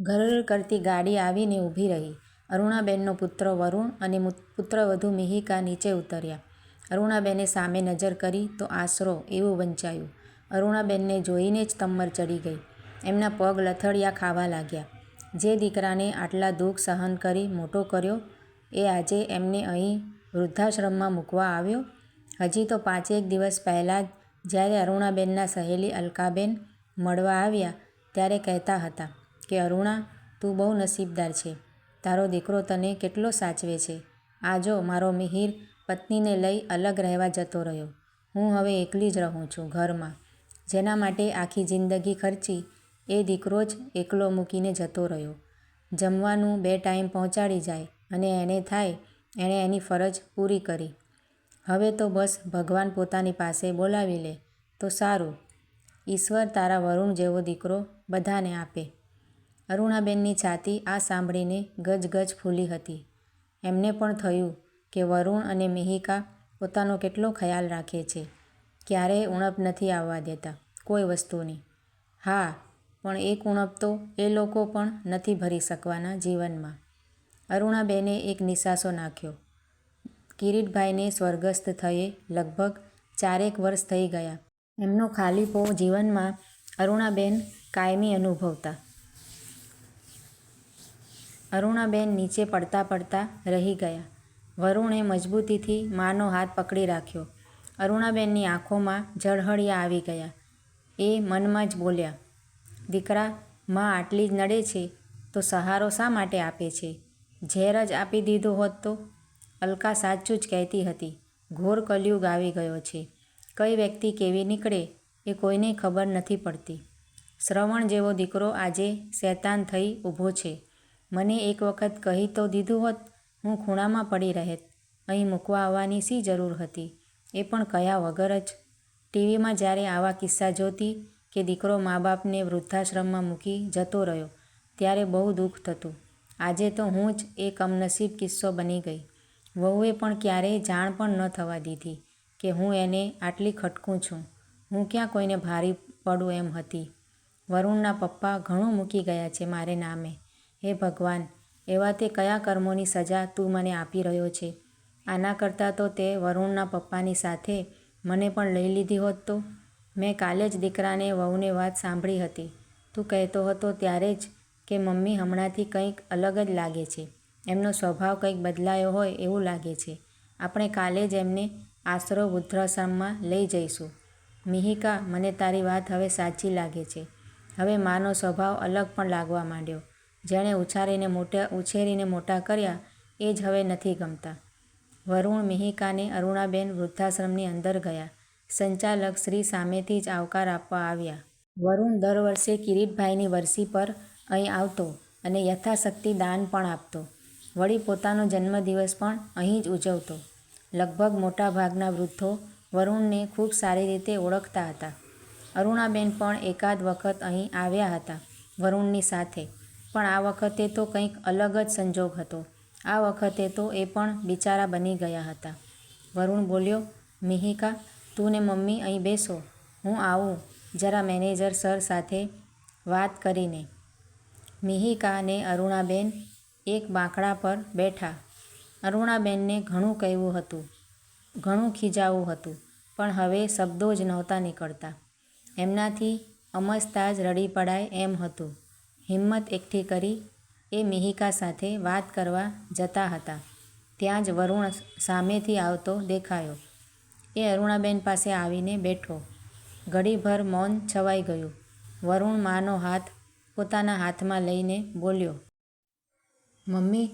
ઘર કરતી ગાડી આવીને ઊભી રહી. અરુણાબેનનો પુત્ર વરુણ અને પુત્રવધુ મિહિકા નીચે ઉતર્યા. અરુણાબેને સામે નજર કરી તો આશરો એવું વંચાયું. અરુણાબેનને જોઈને જ તમ્મર ચડી ગઈ. એમના પગ લથડિયા ખાવા લાગ્યા. જે દીકરાને આટલા દુઃખ સહન કરી મોટો કર્યો, એ આજે એમને અહીં વૃદ્ધાશ્રમમાં મૂકવા આવ્યો? હજી તો પાંચેક દિવસ પહેલાં જ જ્યારે અરુણાબેનના સહેલી અલકાબેન મળવા આવ્યા ત્યારે કહેતા હતા કે અરુણા, તું બહુ નસીબદાર છે. તારો દીકરો તને કેટલો સાચવે છે. આ જો મારો મિહિર પત્નીને લઈ અલગ રહેવા જતો રહ્યો. હું હવે એકલી જ રહું છું ઘરમાં. જેના માટે આખી જિંદગી ખર્ચી એ દીકરો જ એકલો મૂકીને જતો રહ્યો. જમવાનું બે ટાઈમ પહોંચાડી જાય અને એને થાય એણે એની ફરજ પૂરી કરી. હવે તો બસ ભગવાન પોતાની પાસે બોલાવી લે તો સારું. ઈશ્વર તારા વરુણ જેવો દીકરો બધાને આપે. અરુણાબેનની છાતી આ સાંભળીને ગજ-ગજ ફૂલી હતી. એમને પણ થયું કે વરુણ અને મિહિકા પોતાનો કેટલો ખ્યાલ રાખે છે. ક્યારેય ઉણપ નથી આવવા દેતા કોઈ વસ્તુની. હા, પણ એક ઉણપ તો એ લોકો પણ નથી ભરી શકવાના જીવનમાં. અરુણાબેને એક નિસાસો નાખ્યો. કિરીટભાઈને સ્વર્ગસ્થ થયે લગભગ ચારેક વર્ષ થઈ ગયા. એમનો ખાલીપો જીવનમાં અરુણાબેન કાયમી અનુભવતા. અરુણાબેન નીચે પડતા પડતા રહી ગયા. વરુણે મજબૂતીથી માનો હાથ પકડી રાખ્યો. અરુણાબેનની આંખોમાં ઝળહળિયા આવી ગયા. એ મનમાં જ બોલ્યા, દીકરા, મા આટલી જ નડે છે તો સહારો શા માટે આપે છે? ઝેર જ આપી દીધો હોત તો? અલકા સાચું જ કહેતી હતી. ઘોર કલયુગ આવી ગયો છે. કઈ વ્યક્તિ કેવી નીકળે એ કોઈને ખબર નથી પડતી. શ્રવણ જેવો દીકરો આજે શેતાન થઈ ઊભો છે. મને એક વખત કહી તો દીધું હોત, હું ખૂણામાં પડી રહેત. અહીં મૂકવા આવવાની શી જરૂર હતી એ પણ કહ્યા વગર જ? ટીવીમાં જ્યારે આવા કિસ્સા જોતી કે દીકરો મા-બાપને વૃદ્ધાશ્રમમાં મૂકી જતો રહ્યો, ત્યારે બહુ દુઃખ થતું. આજે તો હું જ એ કમનસીબ કિસ્સો બની ગઈ. વહુએ પણ ક્યારેય જાણ પણ ન થવા દીધી કે હું એને આટલી ખટકું છું. હું ક્યાં કોઈને ભારી પડું એમ હતી. વરુણના પપ્પા ઘણું મૂકી ગયા છે મારે નામે. હે ભગવાન! એવા તે કયા કર્મોની સજા તું મને આપી રહ્યો છે? આના કરતાં તો તે વરુણના પપ્પાની સાથે મને પણ લઈ લીધી હોત તો? મેં કાલે જ દીકરાને વહુને વાત સાંભળી હતી. તું કહેતો હતો ત્યારે જ કે મમ્મી હમણાંથી કંઈક અલગ જ લાગે છે. એમનો સ્વભાવ કંઈક બદલાયો હોય એવું લાગે છે. આપણે કાલે જ એમને આશરો વૃદ્ધાશ્રમમાં લઈ જઈશું. મિહિકા, મને તારી વાત હવે સાચી લાગે છે. હવે માનો સ્વભાવ અલગ પણ લાગવા માંડ્યો. જેણે ઉછારીને મોટા ઉછેરીને મોટા કર્યા એ જ હવે નથી ગમતા. વરુણ, મિહિકાને અરુણાબેન વૃદ્ધાશ્રમની અંદર ગયા. સંચાલક શ્રી સામેથી જ આવકાર આપવા આવ્યા. વરુણ દર વર્ષે કિરીટભાઈની વરસી પર અહીં આવતો અને યથાશક્તિ દાન પણ આપતો. વળી પોતાનો જન્મદિવસ પણ અહીં જ ઉજવતો. લગભગ મોટા ભાગના વૃદ્ધો વરુણને ખૂબ સારી રીતે ઓળખતા હતા. અરુણાબેન પણ એકાદ વખત અહીં આવ્યા હતા વરુણની સાથે. પણ આ વખતે તો કંઈક અલગ જ સંજોગ હતો. આ વખતે તો એ પણ બિચારા બની ગયા હતા. વરુણ બોલ્યો, મિહિકા, તું ને મમ્મી અહીં બેસો. હું આવું જરા મેનેજર સર સાથે વાત કરીને. મિહિકા ને અરુણાબેન એક બાંકડા પર બેઠા. અરુણાબેનને ઘણું કહેવું હતું, ઘણું ખીજાવું હતું પણ હવે શબ્દો જ નહોતા નીકળતા. એમનાથી અમસ્તા જ રડી પડાય એમ હતું. હિમ્મત એકઠી કરી એ મિહિકા સાથે વાત કરવા જતા હતા ત્યાં જ વરુણ સામેથી આવતો દેખાયો. એ અરુણાબેન પાસે આવીને બેઠો. ઘડીભર મૌન છવાઈ ગયું. વરુણ માનો હાથ પોતાના હાથમાં લઈને બોલ્યો. મમ્મી,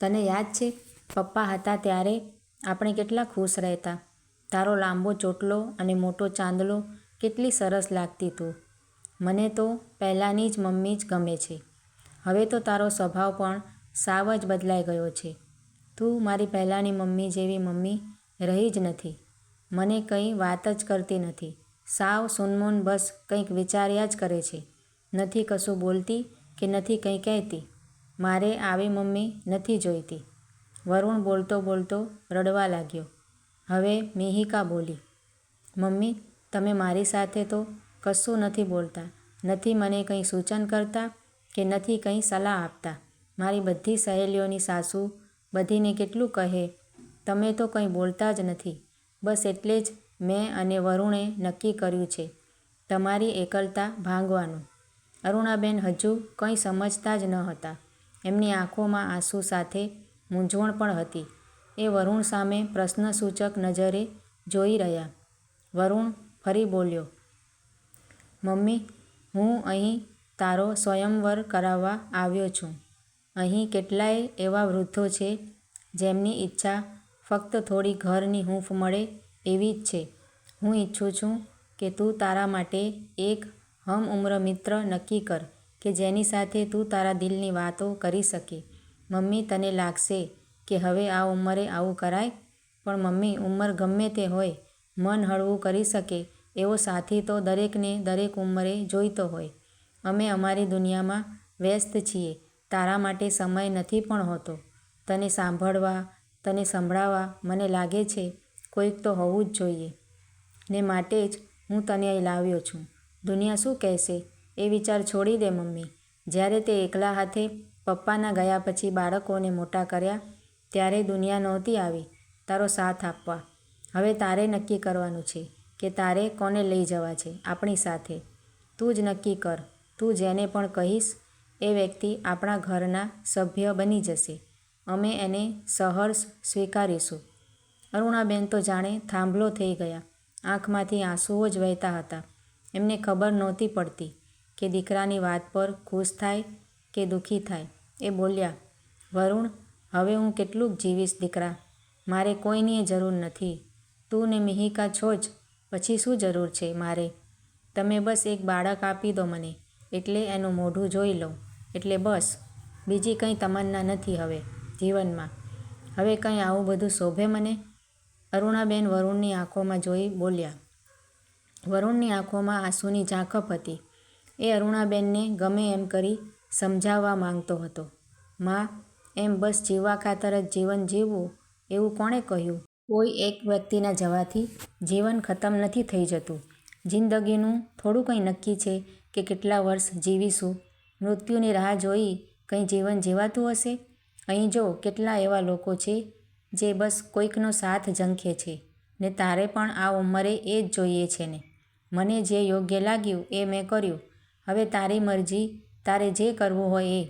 તને યાદ છે પપ્પા હતા ત્યારે આપણે કેટલા ખુશ રહેતા. તારો લાંબો ચોટલો અને મોટો ચાંદલો કેટલી સરસ લાગતી તું. મને તો પહેલાંની જ મમ્મી જ ગમે છે. હવે તો તારો સ્વભાવ પણ સાવ જ બદલાઈ ગયો છે. તું મારી પહેલાંની મમ્મી જેવી મમ્મી રહી જ નથી. મને કંઈ વાત જ કરતી નથી. સાવ સૂનમૂન બસ કંઈક વિચાર્યા જ કરે છે. નથી કશું બોલતી કે નથી કંઈ કહેતી. મારે આવી મમ્મી નથી જોઈતી. વરુણ બોલતો બોલતો રડવા લાગ્યો. હવે મિહિકા બોલી. મમ્મી, તમે મારી સાથે તો કશું નથી બોલતા, નથી મને કંઈ સૂચન કરતા કે નથી કંઈ સલાહ આપતા. મારી બધી સહેલીઓની સાસુ બધીને કેટલું કહે તમે તો કંઈ બોલતા જ નથી. બસ એટલે જ મેં અને વરુણે નક્કી કર્યું છે તમારી એકલતા ભાંગવાનું. અરુણાબેન હજુ કંઈ સમજતા જ ન હતા. એમની આંખોમાં આંસુ સાથે મૂંઝવણ પણ હતી. એ વરુણ સામે પ્રશ્નસૂચક નજરે જોઈ રહ્યા. વરુણ ફરી બોલ્યો મમ્મી, હું અહીં તારો સ્વયંવર કરાવવા આવ્યો છું. અહીં કેટલાય એવા વૃદ્ધો છે જેમની ઈચ્છા ફક્ત થોડી ઘરની હૂંફ મળે એવી જ છે. હું ઈચ્છું છું કે તું તારા માટે એક હમઉમ્ર મિત્ર નક્કી કર કે જેની સાથે તું તારા દિલની વાતો કરી શકે. મમ્મી, તને લાગશે કે હવે આ ઉંમરે આવું કરાય? પણ મમ્મી, ઉંમર ગમે તે હોય, મન હળવું કરી શકે. એવો સાથી તો દરેકને દરેક ઉંમરે જોઈતો હોય. અમે અમારી દુનિયામાં વ્યસ્ત છીએ. તારા માટે સમય નથી પણ હોતો. તને સાંભળવા, તને સંભળાવવા મને લાગે છે કોઈક તો હોવું જ જોઈએ. ને માટે જ હું તને અહીં લાવ્યો છું. દુનિયા શું કહેશે? એ વિચાર છોડી દે મમ્મી. જ્યારે તે એકલા હાથે પપ્પાના ગયા પછી બાળકોને મોટા કર્યા, ત્યારે દુનિયા નહોતી આવી. તારો સાથ આપવા. હવે તારે નક્કી કરવાનું છે. કે તારે કોને લઈ જવા છે આપણી સાથે? તું જ નક્કી કર. તું જેને પણ કહીશ, એ વ્યક્તિ આપણા ઘરના સભ્ય બની જશે. અમે એને સહર્ષ સ્વીકારીશું. અરુણાબેન તો જાણે થાંભલો થઈ ગયા. આંખમાંથી આંસુઓ જ વહેતા હતા. એમને ખબર નહોતી પડતી કે દીકરાની વાત પર ખુશ થાય કે દુઃખી થાય. એ બોલ્યા, વરુણ, હવે હું કેટલુંક જીવીશ દીકરા. મારે કોઈની જરૂર નથી. તું ને મિહિકા છો જ. પછી શું જરૂર છે મારે? તમે બસ એક બાળક આપી દો મને, એટલે એનું મોઢું જોઈ લઉં. એટલે બસ, બીજી કંઈ તમન્ના નથી હવે જીવનમાં. હવે કંઈ આવું બધું શોભે મને? અરુણાબેન વરુણની આંખોમાં જોઈ બોલ્યા. વરુણની આંખોમાં આંસુની ઝાંખપ હતી. એ અરુણાબેનને ગમે એમ કરી સમજાવવા માંગતો હતો. માં, એમ બસ જીવવા ખાતર જ જીવન જીવવું? એવું કોણે કહ્યું? કોઈ એક વ્યક્તિના જવાથી જીવન ખતમ નથી થઈ જતું. જિંદગીનું થોડું કંઈ નક્કી છે કે કેટલા વર્ષ જીવીશું. મૃત્યુની રાહ જોઈ કંઈ જીવન જીવાતું હશે? અહીં જો કેટલા એવા લોકો છે જે બસ કોઈકનો સાથ ઝંખે છે ને તારે પણ આ ઉંમરે એ જ જોઈએ છે ને. મને જે યોગ્ય લાગ્યું એ મેં કર્યું. હવે તારી મરજી, તારે જે કરવું હોય એ.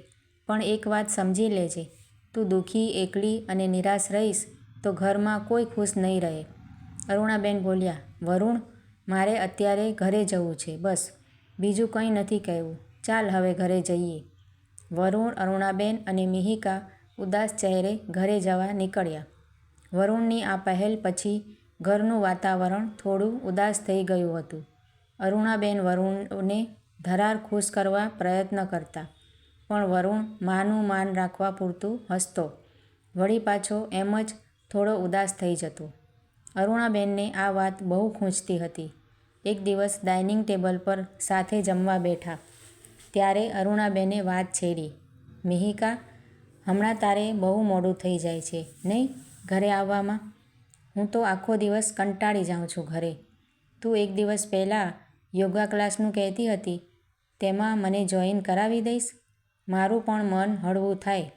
પણ એક વાત સમજી લેજે. તું દુઃખી, એકલી અને નિરાશ રહીશ તો ઘરમાં કોઈ ખુશ નહીં રહે. અરુણાબેન બોલ્યા, વરુણ, મારે અત્યારે ઘરે જવું છે, બસ. બીજું કંઈ નથી કહેવું. ચાલ હવે ઘરે જઈએ. વરુણ, અરુણાબેન અને મિહિકા ઉદાસ ચહેરે ઘરે જવા નીકળ્યા. વરુણની આ પહેલ પછી ઘરનું વાતાવરણ થોડું ઉદાસ થઈ ગયું હતું. અરુણાબેન વરુણને ધરાર ખુશ કરવા પ્રયત્ન કરતા, પણ વરુણ માનું માન રાખવા પૂરતું હસતો. વળી પાછો એમ જ થોડો ઉદાસ થઈ જતો. અરુણાબેનને આ વાત બહુ ખૂંચતી હતી. એક દિવસ ડાઇનિંગ ટેબલ પર સાથે જમવા બેઠા. ત્યારે અરુણાબેને વાત છેડી, મિહિકા, હમણાં તારે બહુ મોડું થઈ જાય છે, નહીં? ઘરે આવવામાં? હું તો આખો દિવસ કંટાળી જાઉં છું ઘરે. તું એક દિવસ પહેલાં યોગા ક્લાસનું કહેતી હતી. તેમાં મને જોઈન કરાવી દઈશ? મારું પણ મન હળવું થાય.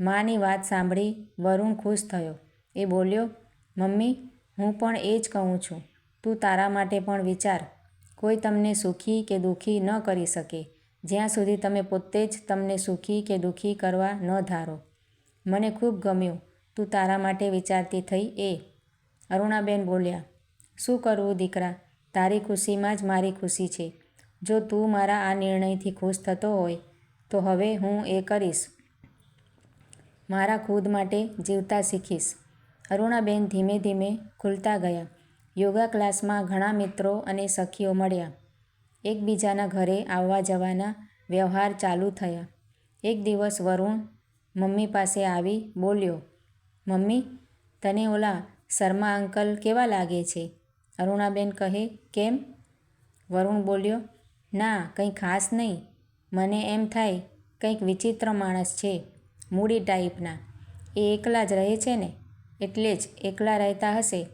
માની વાત સાંભળી વરુણ ખુશ થયો. એ બોલ્યો, મમ્મી, હું પણ એ જ કહું છું. તું તારા માટે પણ વિચાર. કોઈ તમને સુખી કે દુઃખી ન કરી શકે. જ્યાં સુધી તમે પોતે જ તમને સુખી કે દુઃખી કરવા ન ધારો. મને ખૂબ ગમ્યું. તું તારા માટે વિચારતી થઈ એ. અરુણાબેન બોલ્યા, શું કરવું દીકરા? તારી ખુશીમાં જ મારી ખુશી છે. જો તું મારા આ નિર્ણયથી ખુશ થતો હોય, તો હવે હું એ કરીશ. મારા ખુદ માટે જીવતા શીખીશ. અરુણાબેન ધીમે ધીમે ખુલતા ગયા. યોગા ક્લાસમાં ઘણા મિત્રો અને સખીઓ મળ્યા. એકબીજાના ઘરે આવવા જવાના વ્યવહાર ચાલુ થયા. એક દિવસ વરુણ મમ્મી પાસે આવી બોલ્યો, મમ્મી, તને ઓલા શર્મા અંકલ કેવા લાગે છે? અરુણાબેન કહે, કેમ? વરુણ બોલ્યો, ના, કંઈ ખાસ નહીં. મને એમ થાય, કંઈક વિચિત્ર માણસ છે, મૂડી ટાઈપના. એ એકલા જ રહે છે ને? એટલે જ એકલા રહેતા હશે.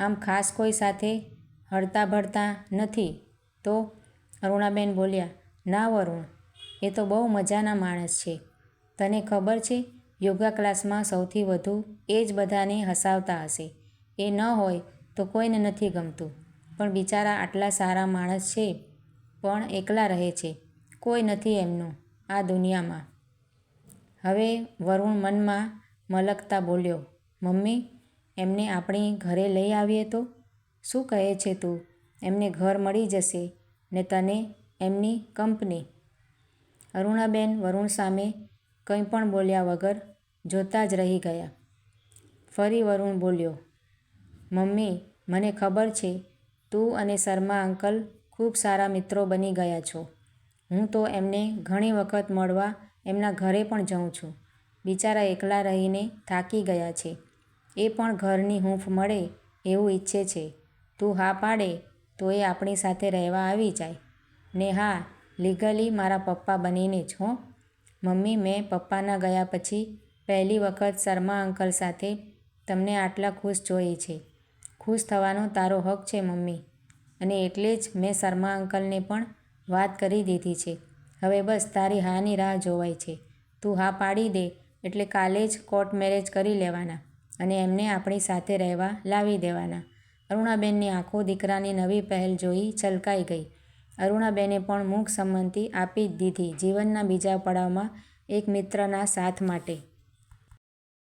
આમ ખાસ કોઈ સાથે હળતા ભળતા નથી. તો અરુણાબેન બોલ્યા, ના વરુણ, એ તો બહુ મજાના માણસ છે. તને ખબર છે, યોગા ક્લાસમાં સૌથી વધુ એ જ બધાને હસાવતા હશે. એ ન હોય તો કોઈને નથી ગમતું. પણ બિચારા આટલા સારા માણસ છે. પણ એકલા રહે છે. કોઈ નથી એમનું આ દુનિયામાં. હવે વરુણ મનમાં મલકતા બોલ્યો મમ્મી, એમને આપણે ઘરે લઈ આવીએ તો? શું કહે છે તું? એમને ઘર મળી જશે, ને તને એમની કંપની. અરુણાબેન વરુણ સામે કંઈ પણ બોલ્યા વગર જોતા જ રહી ગયા. ફરી વરુણ બોલ્યો, મમ્મી, મને ખબર છે, તું અને શર્મા અંકલ ખૂબ સારા મિત્રો બની ગયા છો. હું તો એમને ઘણી વખત મળવા એમના ઘરે પણ જાઉં છું. બિચારા એકલા રહીને થાકી ગયા છે. એ પણ ઘરની હૂંફ મળે એવું ઈચ્છે છે. તું હા પાડે તો એ આપણી સાથે રહેવા આવી જાય. ને હા લીગલી મારા પપ્પા બનીને જ, હો. મમ્મી, મેં પપ્પાના ગયા પછી પહેલી વખત શર્મા અંકલ સાથે તમને આટલા ખુશ જોઈ છે. ખુશ થવાનો તારો હક છે, મમ્મી. અને એટલે જ મેં શર્મા અંકલને પણ વાત કરી દીધી છે. હવે બસ તારી હાની રાહ જોવાય છે. તું હા પાડી દે એટલે કાલે જ કોર્ટ મેરેજ કરી લેવાના. અને એમને આપણી સાથે રહેવા લાવી દેવાના. અરુણાબેનની આંખો દીકરાની નવી પહેલ જોઈ છલકાઈ ગઈ. અરુણાબેને પણ મૂક સંમતિ આપી જ દીધી જીવનના બીજા પડાવમાં એક મિત્રના સાથ માટે.